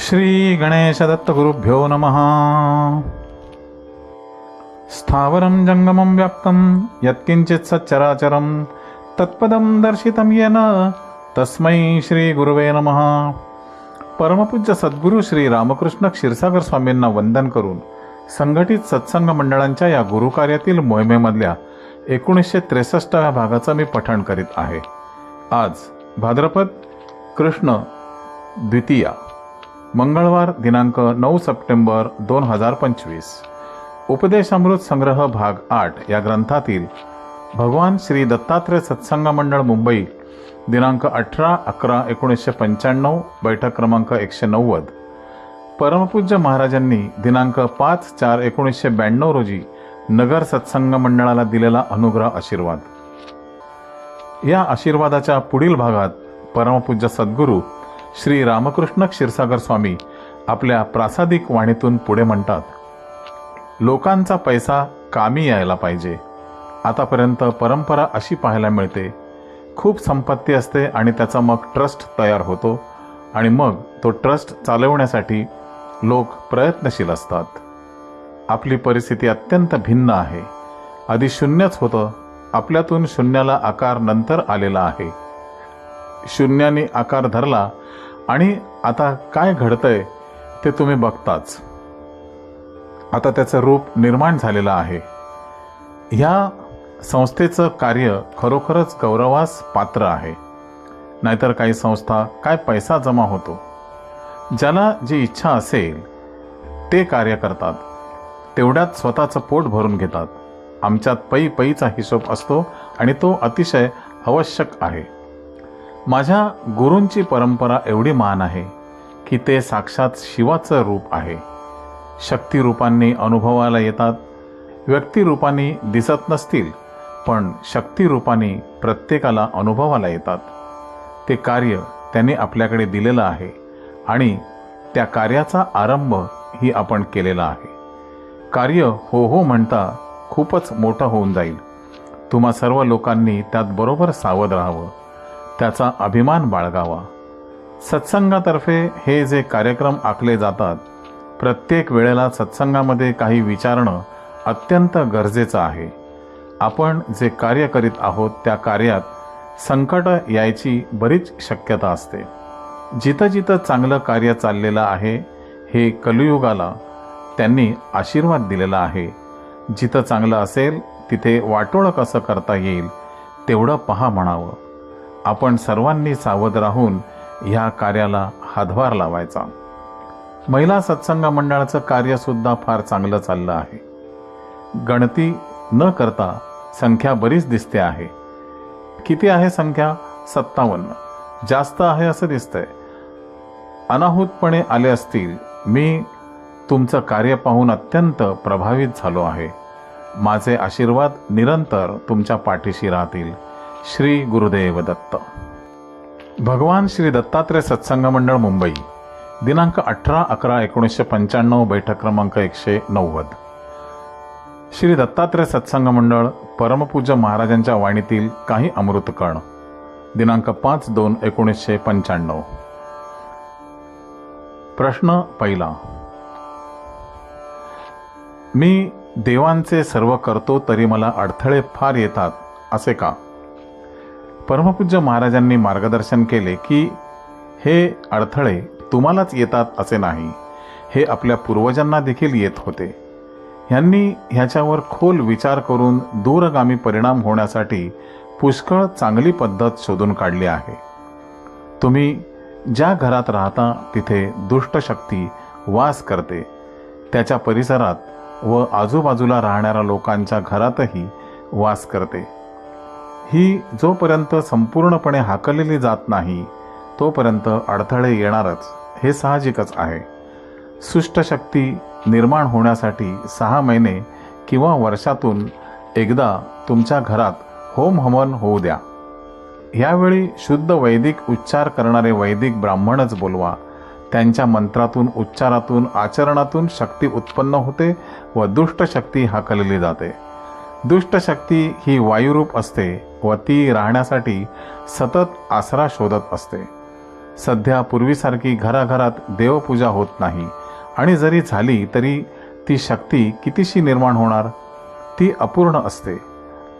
श्री गणेश दत्तगुरुभ्यो नमः। स्थावरं जङ्गमं व्याप्तं यत्किञ्चित् सच्चराचरं तत्पदं दर्शितं येन तस्मै श्रीगुरुवे नमः। परमपूज्य सद्गुरू श्री रामकृष्ण क्षीरसागर स्वामींना वंदन करून संघटित सत्संग मंडळांच्या या गुरुकार्यातील मोहिमेमधल्या एकोणीसशे त्रेसष्टाव्या भागाचं मी पठण करीत आहे. आज भाद्रपद कृष्ण द्वितीया. मंगळवार दिनांक नऊ सप्टेंबर दोन हजार पंचवीस. उपदेशामृत संग्रह भाग आठ या ग्रंथातील भगवान श्री दत्तात्रय सत्संग मंडळ मुंबई दिनांक अठरा अकरा एकोणीसशे पंच्याण्णव बैठक क्रमांक एकशे नव्वद. परमपूज्य महाराजांनी दिनांक पाच चार एकोणीसशे ब्याण्णव रोजी नगर सत्संग मंडळाला दिलेला अनुग्रह आशीर्वाद. या आशीर्वादाच्या पुढील भागात परमपूज्य सद्गुरू श्री रामकृष्ण क्षीरसागर स्वामी आपल्या प्रासादिक वाणीतून पुढे म्हणतात लोकांचा पैसा कामी यायला पाहिजे. आतापर्यंत परंपरा अशी पाहायला मिळते खूप संपत्ती असते आणि त्याचा मग ट्रस्ट तयार होतो आणि मग तो ट्रस्ट चालवण्यासाठी लोक प्रयत्नशील असतात. आपली परिस्थिती अत्यंत भिन्न आहे. आधी शून्यच होतं आपल्यातून शून्याला आकार नंतर आलेला आहे. शून्याने आकार धरला आणि आता काय घडतंय ते तुम्ही बघताच. आता त्याचं रूप निर्माण झालेलं आहे. ह्या संस्थेचं कार्य खरोखरच गौरवास पात्र आहे. नाहीतर काही संस्था काय पैसा जमा होतो? ज्याला जी इच्छा असेल ते कार्य करतात. तेवढ्यात स्वतःचं पोट भरून घेतात. आमच्यात पै पैचा हिशोब असतो आणि तो अतिशय आवश्यक आहे. माझ्या गुरूंची परंपरा एवढी महान आहे की ते साक्षात शिवाचं रूप आहे. शक्तिरूपांनी अनुभवाला येतात व्यक्तिरूपांनी दिसत नसतील पण शक्तिरूपांनी प्रत्येकाला अनुभवाला येतात. ते कार्य त्यांनी आपल्याकडे दिलेलं आहे आणि त्या कार्याचा आरंभ ही आपण केलेला आहे. कार्य हो हो म्हणता खूपच मोठं होऊन जाईल. तुम्हा सर्व लोकांनी त्यात बरोबर सावध राहावं. त्याचा अभिमान बाळगावा. सत्संगातर्फे हे जे कार्यक्रम आखले जातात प्रत्येक वेळेला सत्संगामध्ये काही विचारणं अत्यंत गरजेचं आहे. आपण जे कार्य करीत आहोत त्या कार्यात संकट यायची बरीच शक्यता असते. जिथं जिथं चांगलं कार्य चाललेलं आहे हे कलियुगाला त्यांनी आशीर्वाद दिलेला आहे. जिथं चांगलं असेल तिथे वाटोळं कसं करता येईल तेवढं पहा म्हणावं. आपण सर्वांनी सावध राहून ह्या कार्याला हातभार लावायचा. महिला सत्संग मंडळाचं कार्यसुद्धा फार चांगलं चाललं आहे. गणती न करता संख्या बरीच दिसते आहे. किती आहे संख्या? सत्तावन्न. जास्त आहे असं दिसतंय. अनाहूतपणे आले असतील मी तुमचं कार्य पाहून अत्यंत प्रभावित झालो आहे. माझे आशीर्वाद निरंतर तुमच्या पाठीशी राहतील. श्री गुरुदेव दत्त. भगवान श्री दत्तात्रय सत्संग मंडळ मुंबई दिनांक अठरा अकरा एकोणीसशे पंच्याण्णव बैठक क्रमांक एकशे नव्वद. श्री दत्तात्रय सत्संग मंडळ परमपूज्य महाराजांच्या वाणीतील काही अमृतकण दिनांक पाच दोन एकोणीसशे पंच्याण्णव. प्रश्न पहिला. मी देवांचे सर्व करतो तरी मला अडथळे फार येतात असे का? परमपूज्य महाराजांनी मार्गदर्शन केले की हे अडथळे तुम्हालाच येतात असे नाही. हे आपल्या पूर्वजांना देखील येत होते. ह्यांनी ह्याच्यावर खोल विचार करून दूरगामी परिणाम होण्यासाठी पुष्कळ चांगली पद्धत शोधून काढली आहे. तुम्ही ज्या घरात राहता तिथे दुष्ट शक्ती वास करते. त्याच्या परिसरात व आजूबाजूला राहणाऱ्या लोकांच्या घरातही वास करते. ही जोपर्यंत संपूर्णपणे हाकलेली जात नाही तोपर्यंत अडथळे येणारच. हे साहजिकच आहे. सुष्टशक्ती निर्माण होण्यासाठी सहा महिने किंवा वर्षातून एकदा तुमच्या घरात होम हवन होऊ द्या. यावेळी शुद्ध वैदिक उच्चार करणारे वैदिक ब्राह्मणच बोलवा. त्यांच्या मंत्रातून उच्चारातून आचरणातून शक्ती उत्पन्न होते व दुष्टशक्ती हाकलली जाते. दुष्टशक्ती ही वायुरूप असते. व ती राहण्यासाठी सतत आसरा शोधत असते. सध्या पूर्वीसारखी घराघरात देवपूजा होत नाही. आणि जरी झाली तरी ती शक्ती कितीशी निर्माण होणार? ती अपूर्ण असते.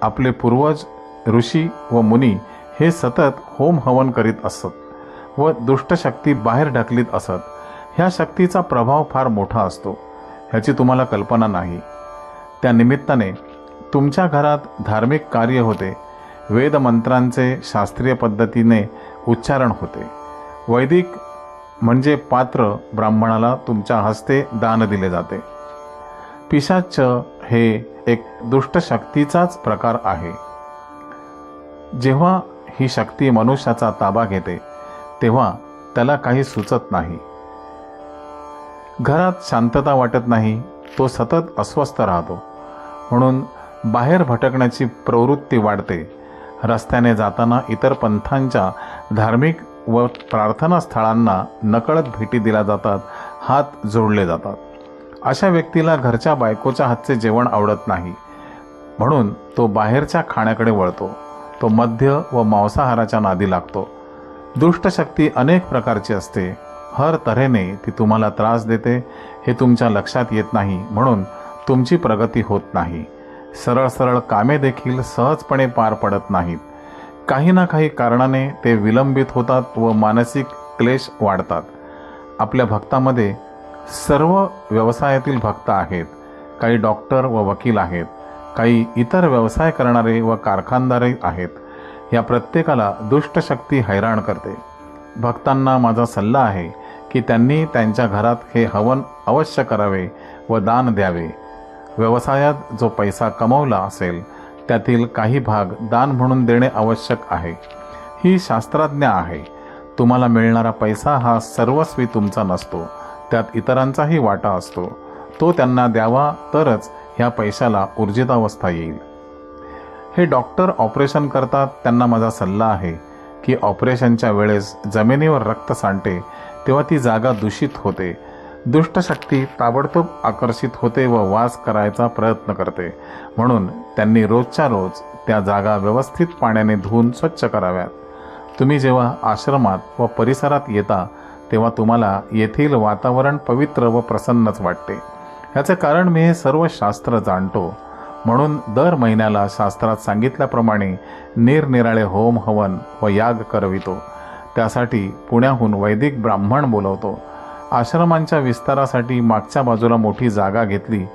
आपले पूर्वज ऋषी व मुनी हे सतत होम हवन करीत असत व दुष्टशक्ती बाहेर ढकलीत असत. ह्या शक्तीचा प्रभाव फार मोठा असतो ह्याची तुम्हाला कल्पना नाही. त्या निमित्ताने तुमच्या घरात धार्मिक कार्य होते. वेदमंत्रांचे शास्त्रीय पद्धतीने उच्चारण होते. वैदिक म्हणजे पात्र ब्राह्मणाला तुमच्या हस्ते दान दिले जाते. पिशाच हे एक दुष्ट शक्तीचाच प्रकार आहे. जेव्हा ही शक्ती मनुष्याचा ताबा घेते तेव्हा त्याला काही सुचत नाही. घरात शांतता वाटत नाही तो सतत अस्वस्थ राहतो. म्हणून बाहेर भटकण्याची प्रवृत्ती वाढते. रस्त्याने जाताना इतर पंथांच्या धार्मिक व प्रार्थना स्थळांना नकळत भेटी दिल्या जातात हात जोडले जातात. अशा व्यक्तीला घरच्या बायकोच्या हातचे जेवण आवडत नाही. म्हणून तो बाहेरच्या खाण्याकडे वळतो. तो मध्य व मांसाहाराच्या नादी लागतो. दुष्टशक्ती अनेक प्रकारची असते. हर तऱ्हेने ती तुम्हाला त्रास देते हे तुमच्या लक्षात येत नाही म्हणून तुमची प्रगती होत नाही. सरळ सरळ कामे देखील सहजपणे पार पडत नाहीत. काही ना काही कारणाने ते विलंबित होतात व मानसिक क्लेश वाढतात. आपल्या भक्तामध्ये सर्व व्यवसायातील भक्त आहेत. काही डॉक्टर व वकील आहेत. काही इतर व्यवसाय करणारे व कारखानदारही आहेत. या प्रत्येकाला दुष्टशक्ती हैराण करते. भक्तांना माझा सल्ला आहे की त्यांनी त्यांच्या घरात हे हवन अवश्य करावे व दान द्यावे. व्यवसायात जो पैसा कमवला असेल त्यातील काही भाग दान म्हणून देणे आवश्यक आहे. ही शास्त्रज्ञ आहे. तुम्हाला मिळणारा पैसा हा सर्वस्वी तुमचा नसतो. त्यात इतरांचाही वाटा असतो. तो त्यांना द्यावा तरच ह्या पैशाला ऊर्जितावस्था येईल. हे डॉक्टर ऑपरेशन करतात त्यांना माझा सल्ला आहे की ऑपरेशनच्या वेळेस जमिनीवर रक्त सांडते तेव्हा ती जागा दूषित होते. दुष्टशक्ती ताबडतोब आकर्षित होते व वास करायचा प्रयत्न करते. म्हणून त्यांनी रोजच्या रोज त्या जागा व्यवस्थित पाण्याने धुवून स्वच्छ कराव्यात. तुम्ही जेव्हा आश्रमात व परिसरात येता तेव्हा तुम्हाला येथील वातावरण पवित्र व प्रसन्नच वाटते. याचे कारण मी हे सर्व शास्त्र जाणतो. म्हणून दर महिन्याला शास्त्रात सांगितल्याप्रमाणे निरनिराळे होम हवन व याग करवितो. त्यासाठी पुण्याहून वैदिक ब्राह्मण बोलवतो. आश्रमांच्या विस्तारासाठी मागच्या बाजूला मोठी जागा घेतली.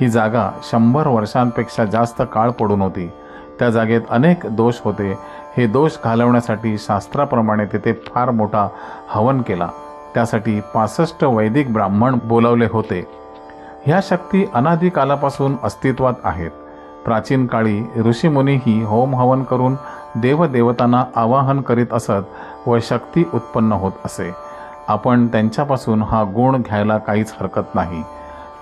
ही जागा शंभर वर्षांपेक्षा जास्त काळ पडून होती. त्या जागेत अनेक दोष होते. हे दोष घालवण्यासाठी शास्त्राप्रमाणे तिथे फार मोठा हवन केला. त्यासाठी पासष्ट वैदिक ब्राह्मण बोलावले होते. ह्या शक्ती अनादी कालापासून अस्तित्वात आहेत. प्राचीन काळी ऋषीमुनीही होम हवन करून देवदेवतांना आवाहन करीत असत व शक्ती उत्पन्न होत असे. आपण त्यांच्यापासून हा गुण घ्यायला काहीच हरकत नाही.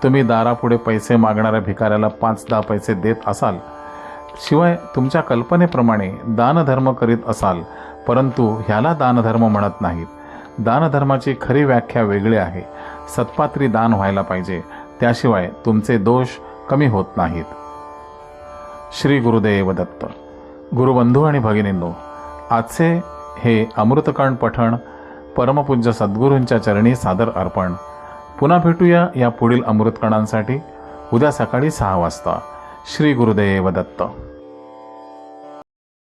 तुम्ही दारापुढे पैसे मागणाऱ्या भिकाऱ्याला पाच दहा पैसे देत असाल. शिवाय तुमच्या कल्पनेप्रमाणे दानधर्म करीत असाल परंतु ह्याला दानधर्म म्हणत नाहीत. दानधर्माची खरी व्याख्या वेगळी आहे. सत्पात्री दान व्हायला पाहिजे. त्याशिवाय तुमचे दोष कमी होत नाहीत. श्री गुरुदेव दत्त. गुरुबंधू आणि भगिनींनो आजचे हे अमृतकण पठण परमपूज्य सद्गुरूंच्या चरणी सादर अर्पण. पुन्हा भेटूया या पुढील अमृतकणांसाठी. उद्या सकाळी सहा वाजता. श्री गुरुदेव दत्त.